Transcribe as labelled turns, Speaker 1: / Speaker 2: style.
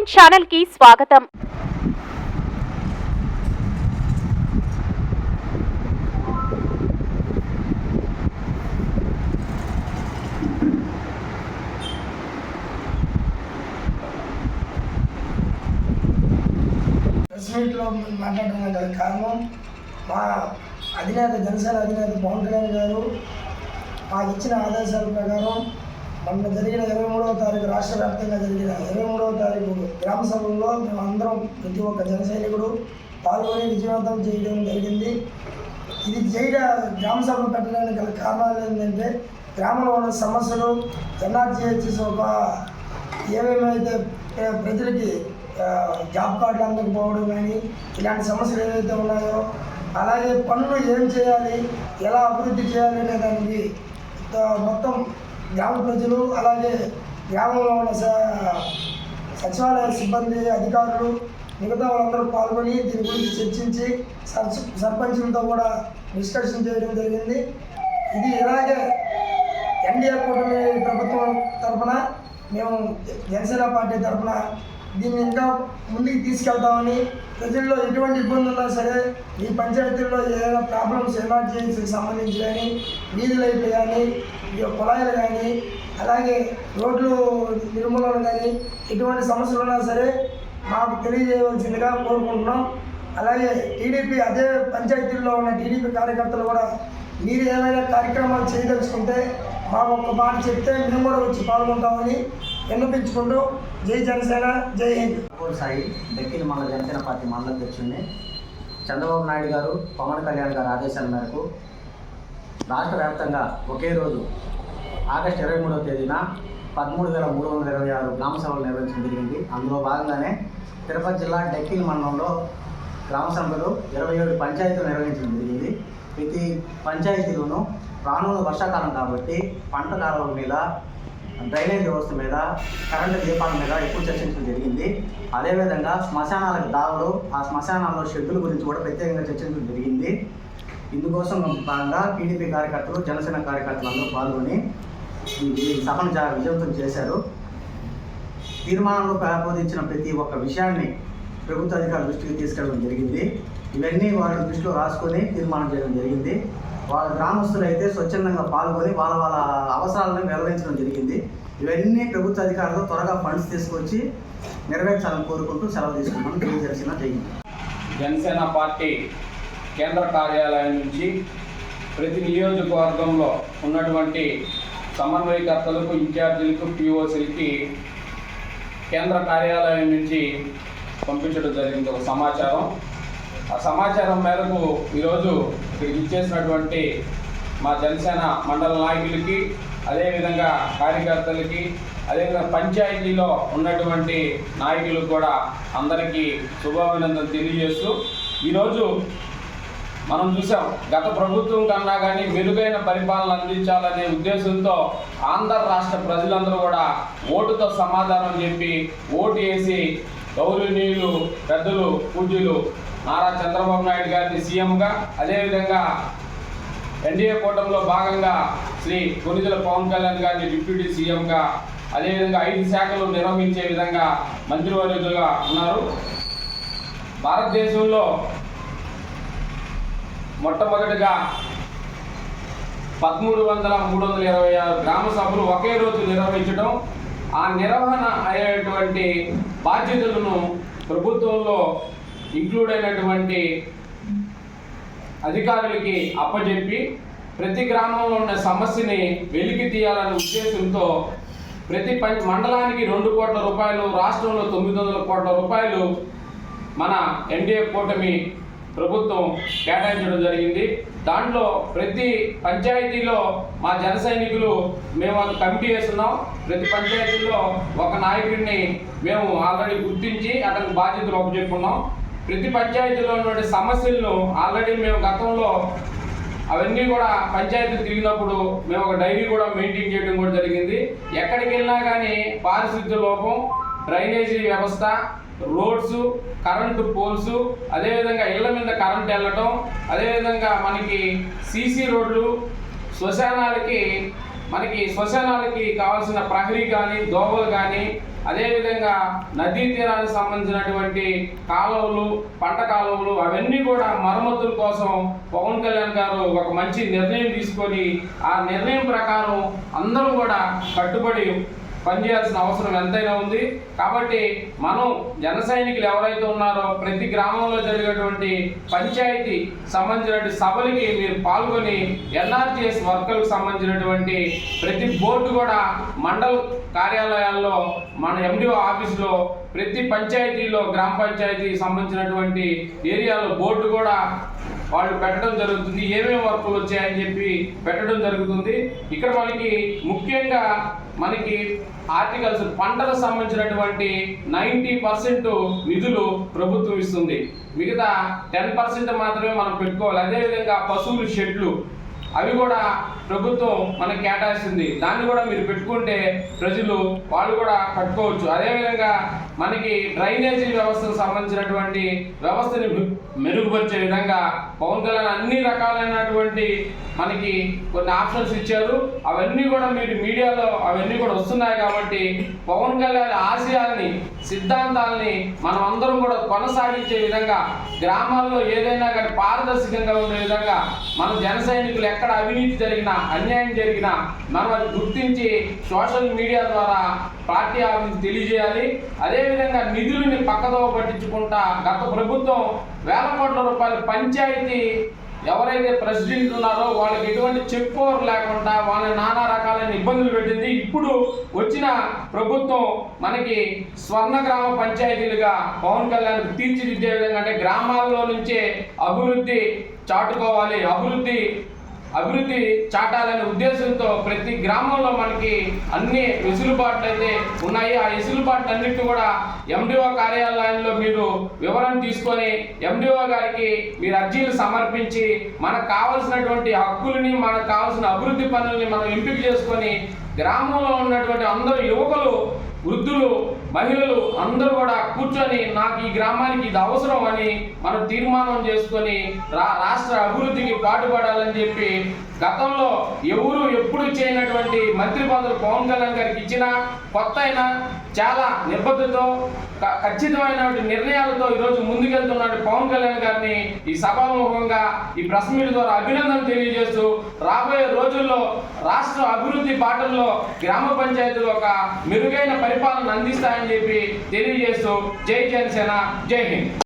Speaker 1: Nine ఛానల్కి స్వాగతం
Speaker 2: press మాట్లాడడం గల కారణం మా అధినేత జనసేన అధినేత పవన్ కళ్యాణ్ గారు మాకు ఇచ్చిన ఆదేశాల ప్రకారం మొన్న జరిగిన ఇరవై మూడవ తారీఖు రాష్ట్ర వ్యాప్తంగా జరిగిన ఇరవై మూడవ తారీఖు గ్రామ సభల్లో మేము అందరం ప్రతి ఒక్క జనసైనికుడు పాల్గొని విజయవంతం చేయడం జరిగింది. ఇది చేయడ గ్రామ సభలు పెట్టడానికి గల కారణాలు ఏంటంటే గ్రామంలో ఉన్న సమస్యలు ఎన్ఆర్జీహెచ్ఎస్ ఒక ఏమేమైతే ప్రజలకి జాబ్ కార్డులు అందకపోవడం కానీ ఇలాంటి సమస్యలు ఏవైతే ఉన్నాయో అలాగే పనులు ఏం చేయాలి ఎలా అభివృద్ధి చేయాలి అనే దానికి మొత్తం గ్రామ ప్రజలు అలాగే గ్రామంలో ఉన్న స- సచివాలయ సిబ్బంది అధికారులు మిగతా వాళ్ళందరూ పాల్గొని దీని గురించి చర్చించి సర్పంచులతో కూడా డిస్కషన్ చేయడం జరిగింది. ఇది ఇలాగే ఎన్డీఏ కూటమి ప్రభుత్వం తరఫున మేము జనసేన పార్టీ తరఫున దీన్ని ఇంకా ముందుకు తీసుకెళ్తామని ప్రజల్లో ఎటువంటి ఇబ్బంది ఉన్నా సరే ఈ పంచాయతీల్లో ఏదైనా ప్రాబ్లమ్స్ ఎమర్జెన్సీకి సంబంధించి కానీ వీధి లైట్లు కానీ ఈ కానీ అలాగే రోడ్లు నిర్మూలన కానీ ఎటువంటి సమస్యలు ఉన్నా సరే మాకు తెలియజేయవలసిందిగా కోరుకుంటున్నాం. అలాగే టీడీపీ అదే పంచాయతీల్లో ఉన్న టీడీపీ కార్యకర్తలు కూడా మీరు ఏమైనా కార్యక్రమాలు చేయదలుచుకుంటే మాకు ఒక మాట చెప్తే మేము కూడా వచ్చి పాల్గొంటామని విన్నపించుకుంటూ జై జనసేన జై హింద్.
Speaker 3: సాయి దక్కిన మండల జనసేన పార్టీ మండలం అధ్యక్షుడిని చంద్రబాబు నాయుడు గారు పవన్ కళ్యాణ్ గారు ఆదేశాల మేరకు రాష్ట్ర వ్యాప్తంగా ఒకే రోజు ఆగస్టు ఇరవై మూడవ తేదీన పదమూడు వేల మూడు వందల ఇరవై ఆరు గ్రామ సభలు నిర్వహించడం జరిగింది. అందులో భాగంగానే తిరుపతి జిల్లా డెక్కిల్ మండలంలో గ్రామ సభలు ఇరవై ఏడు పంచాయతీలు నిర్వహించడం జరిగింది. ప్రతి పంచాయతీలోనూ రానున్న వర్షాకాలం కాబట్టి పంట కాలువల మీద డ్రైనేజ్ వ్యవస్థ మీద కరెంటు దీపాల మీద ఎక్కువ చర్చించడం జరిగింది. అదేవిధంగా శ్మశానాలకు దావులు ఆ శ్మశానాల్లో షెడ్యూల్ గురించి కూడా ప్రత్యేకంగా చర్చించడం జరిగింది. ఇందుకోసం భాగంగా టీడీపీ కార్యకర్తలు జనసేన కార్యకర్తలు అందరూ పాల్గొని ఈ- సభను విజయవంతం చేశారు. తీర్మానంలో ప్రబోధించిన ప్రతి ఒక్క విషయాన్ని ప్రభుత్వ అధికారుల దృష్టికి తీసుకెళ్ళడం జరిగింది. ఇవన్నీ వారి దృష్టిలో రాసుకొని తీర్మానం చేయడం జరిగింది. వాళ్ళ గ్రామస్తులు అయితే స్వచ్ఛందంగా పాల్గొని వాళ్ళ వాళ్ళ అవసరాలను నిర్వహించడం జరిగింది. ఇవన్నీ ప్రభుత్వ అధికారులు త్వరగా ఫండ్స్ తీసుకొచ్చి నెరవేర్చాలని కోరుకుంటూ సెలవు తీసుకున్నాం తెలియజేసిన జరిగింది
Speaker 4: జనసేన పార్టీ కేంద్ర కార్యాలయం నుంచి ప్రతి నియోజకవర్గంలో ఉన్నటువంటి సమన్వయకర్తలకు ఇన్ఛార్జీలకు పిఓసీలకి కేంద్ర కార్యాలయం నుంచి పంపించడం జరిగింది. ఒక సమాచారం. ఆ సమాచారం మేరకు ఈరోజు ఇచ్చేసినటువంటి మా జనసేన మండల నాయకులకి అదేవిధంగా కార్యకర్తలకి అదేవిధంగా పంచాయతీలో ఉన్నటువంటి నాయకులకు కూడా అందరికీ శుభాభినందన తెలియజేస్తూ ఈరోజు మనం చూసాం గత ప్రభుత్వం కన్నా కానీ మెరుగైన పరిపాలన అందించాలనే ఉద్దేశంతో ఆంధ్ర రాష్ట్ర ప్రజలందరూ కూడా ఓటుతో సమాధానం చెప్పి ఓటు వేసి గౌరవనీయులు పెద్దలు పూజ్యులు నారా చంద్రబాబు నాయుడు గారిని సీఎంగా అదేవిధంగా ఎన్డీఏ కూటమిలో భాగంగా శ్రీ కొనిదల పవన్ కళ్యాణ్ గారిని డిప్యూటీ సీఎంగా అదేవిధంగా ఐదు శాఖలు నిర్వహించే విధంగా మంత్రివర్యులుగా ఉన్నారు. భారతదేశంలో మొట్టమొదటిగా పదమూడు వందల మూడు వందల ఇరవై ఆరు గ్రామ సభలు ఒకే రోజు నిర్వహించడం ఆ నిర్వహణ అయ్యేటువంటి బాధ్యతలను ప్రభుత్వంలో ఇంక్లూడ్ అయినటువంటి అధికారులకి అప్పచెప్పి ప్రతి గ్రామంలో ఉన్న సమస్యని వెలికి తీయాలనే ఉద్దేశంతో ప్రతి పం మండలానికి రెండు కోట్ల రూపాయలు రాష్ట్రంలో తొమ్మిది వందల కోట్ల రూపాయలు మన ఎన్డీఏ కూటమి ప్రభుత్వం కేటాయించడం జరిగింది. దాంట్లో ప్రతి పంచాయతీలో మా జన సైనికులు మేము ఒక కమిటీ వేస్తున్నాం. ప్రతి పంచాయతీలో ఒక నాయకుడిని మేము ఆల్రెడీ గుర్తించి అతనికి బాధ్యతలు అప్పచెప్పుకున్నాం. ప్రతి పంచాయతీలో ఉన్న సమస్యలను ఆల్రెడీ మేము గతంలో అవన్నీ కూడా పంచాయతీ తిరిగినప్పుడు మేము ఒక డైరీ కూడా మెయింటైన్ చేయడం కూడా జరిగింది. ఎక్కడికి వెళ్ళినా కానీ పారిశుద్ధ్య లోపం డ్రైనేజీ వ్యవస్థ రోడ్స్ కరెంటు పోల్స్ అదేవిధంగా ఇళ్ళ మీద కరెంట్ వెళ్ళటం అదేవిధంగా మనకి సీసీ రోడ్లు శ్మశానాలకి మనకి శ్మశానాలకి కావాల్సిన ప్రహరీ కానీ దోవలు కానీ అదేవిధంగా నదీ తీరానికి సంబంధించినటువంటి కాలువలు పంట కాలువలు అవన్నీ కూడా మరమ్మతుల కోసం పవన్ కళ్యాణ్ గారు ఒక మంచి నిర్ణయం తీసుకొని ఆ నిర్ణయం ప్రకారం అందరూ కూడా కట్టుబడి పనిచేయాల్సిన అవసరం ఎంతైనా ఉంది. కాబట్టి మనం జన సైనికులు ఎవరైతే ఉన్నారో ప్రతి గ్రామంలో జరిగేటువంటి పంచాయతీ సంబంధించినటువంటి సభలకి మీరు పాల్గొని ఎన్ఆర్టీఎస్ వర్కర్లకు సంబంధించినటువంటి ప్రతి బోర్డు కూడా మండల కార్యాలయాల్లో మన ఎండిఓ ఆఫీసులో ప్రతి పంచాయతీలో గ్రామ పంచాయతీ సంబంధించినటువంటి ఏరియాలో బోర్డు కూడా వాళ్ళు పెట్టడం జరుగుతుంది ఏమేమి వర్కులు వచ్చాయని చెప్పి పెట్టడం జరుగుతుంది. ఇక్కడ మనకి ముఖ్యంగా మనకి ఆర్టికల్స్ పంటలకు సంబంధించినటువంటి నైంటీ పర్సెంట్ నిధులు ప్రభుత్వం ఇస్తుంది. మిగతా టెన్ పర్సెంట్ మాత్రమే మనం పెట్టుకోవాలి. అదేవిధంగా పశువులు షెడ్లు అవి కూడా ప్రభుత్వం మనకు కేటాయిస్తుంది. దాన్ని కూడా మీరు పెట్టుకుంటే ప్రజలు వాళ్ళు కూడా కట్టుకోవచ్చు. అదేవిధంగా మనకి డ్రైనేజీ వ్యవస్థకు సంబంధించినటువంటి వ్యవస్థని మె- మెరుగుపరిచే విధంగా పవన్ కళ్యాణ్ అన్ని రకాలైనటువంటి మనకి కొన్ని ఆప్షన్స్ ఇచ్చారు. అవన్నీ కూడా మీరు మీడియాలో అవన్నీ కూడా వస్తున్నాయి కాబట్టి పవన్ కళ్యాణ్ ఆశయాల్ని సిద్ధాంతాలని మనం అందరం కూడా కొనసాగించే విధంగా గ్రామాల్లో ఏదైనా కానీ పారదర్శకంగా ఉండే విధంగా మన జన సైనికులు ఎక్కడ అవినీతి జరిగినా అన్యాయం జరిగినా మనం అది గుర్తించి సోషల్ మీడియా ద్వారా పార్టీ ఆఫీస్ తెలియజేయాలి. అదేవిధంగా నిధులని పక్కదోవ పట్టించుకుంటా గత ప్రభుత్వం వేల కోట్ల రూపాయల పంచాయతీ ఎవరైతే ప్రెసిడెంట్ ఉన్నారో వాళ్ళకి ఎటువంటి చెక్ పవర్ లేకుండా వాళ్ళని నానా రకాలైన ఇబ్బందులు పెట్టింది. ఇప్పుడు వచ్చిన ప్రభుత్వం మనకి స్వర్ణ గ్రామ పంచాయతీలుగా పవన్ కళ్యాణ్ తీర్చిదిద్దే విధంగా అంటే గ్రామాల్లో నుంచే అభివృద్ధి చాటుకోవాలి. అభివృద్ధి అభివృద్ధి చాటాలనే ఉద్దేశంతో ప్రతి గ్రామంలో మనకి అన్ని వెసులుబాట్లు అయితే ఉన్నాయి. ఆ వెసులుబాట్లు అన్నిటి కూడా ఎండిఓ కార్యాలయంలో మీరు వివరణ తీసుకొని ఎండిఓ గారికి మీరు అర్జీలు సమర్పించి మనకు కావాల్సినటువంటి హక్కులని మనకు కావాల్సిన అభివృద్ధి పనుల్ని మనం ఎంపిక చేసుకొని గ్రామంలో ఉన్నటువంటి అందరూ యువకులు వృద్ధులు మహిళలు అందరూ కూడా కూర్చొని నాకు ఈ గ్రామానికి ఇది అవసరం అని మనం తీర్మానం చేసుకొని రా రాష్ట్ర అభివృద్ధికి పాటుపడాలని చెప్పి గతంలో ఎవరు ఎప్పుడు చేయనటువంటి మంత్రి పదవులు పవన్ కళ్యాణ్ గారికి ఇచ్చిన కొత్త అయినా చాలా నిబద్ధతో ఖచ్చితమైన ఖచ్చితమైనటువంటి నిర్ణయాలతో ఈరోజు ముందుకెళ్తున్నాడు పవన్ కళ్యాణ్ గారిని ఈ సభాముఖంగా ఈ ప్రెస్ మీట్ ద్వారా అభినందన తెలియజేస్తూ రాబోయే రోజుల్లో రాష్ట్ర అభివృద్ధి పాటల్లో గ్రామ పంచాయతీలు ఒక మెరుగైన పరిపాలన అందిస్తాయని చెప్పి తెలియజేస్తూ జై జనసేన జై హింద్.